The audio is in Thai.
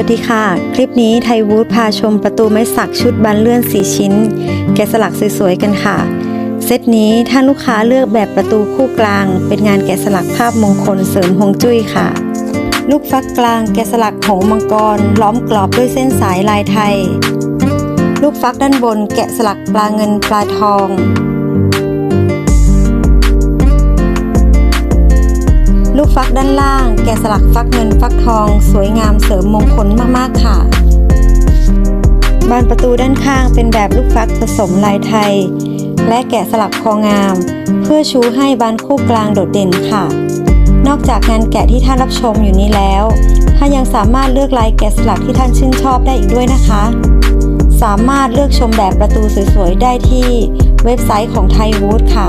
วัสดีค่ะ คลิปนี้ไทยวูดพาชมประตูไม้สักชุดบานเลื่อน 4 ชิ้น แกะสลักสวยๆกันค่ะ เซตนี้ท่านลูกค้าเลือกแบบประตูคู่กลาง เป็นงานแกะสลักภาพมงคลเสริมฮวงจุ้ยค่ะ ลูกฟักกลางแกะสลักหงส์มังกร ล้อมกรอบด้วยเส้นสายลายไทย ลูกฟักด้านบนแกะสลักปลาเงินปลาทอง ฟักด้านล่าง แกะสลักฟักเงินฟักทอง สวยงามเสริมมงคลมากๆค่ะ บานประตูด้านข้างเป็นแบบลูกฟักผสมลายไทย และแกะสลักคองาม เพื่อชูให้บานคู่กลางโดดเด่นค่ะ นอกจากงานแกะที่ท่านรับชมอยู่นี้แล้วท่านยังสามารถเลือกลายแกะสลักที่ท่านชื่นชอบได้อีกด้วยนะคะ สามารถเลือกชมแบบประตูสวยๆได้ที่เว็บไซต์ของไทยวูดค่ะ